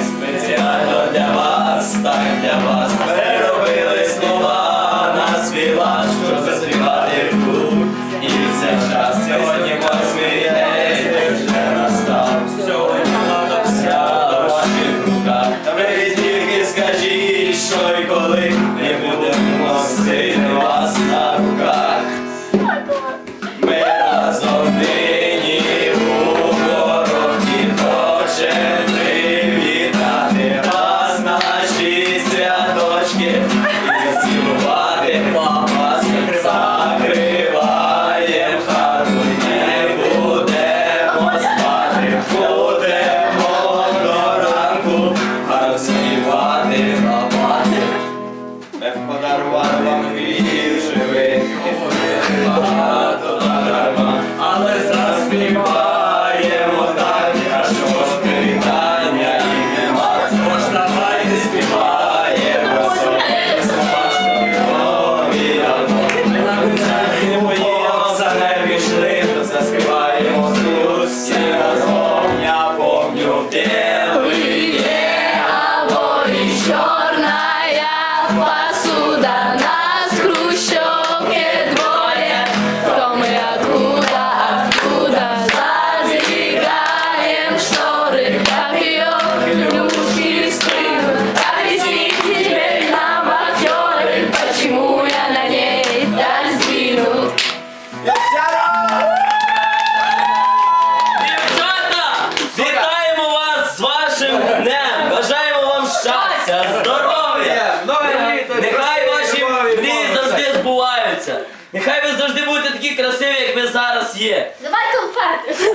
спеціально для вас, так для вас переробили слова на свій лад, щоб заспівати в тут. І все час сьогодні восьмий настав. Сьогодні влада вся ваших руках. Ви тільки скажіть, що й коли. співати, лапати, не подарував вам. 勝 щастя, здоров'я! Нехай ваші дні завжди збуваються! Нехай ви завжди будете такі красиві, як ви зараз є! Давай конфети!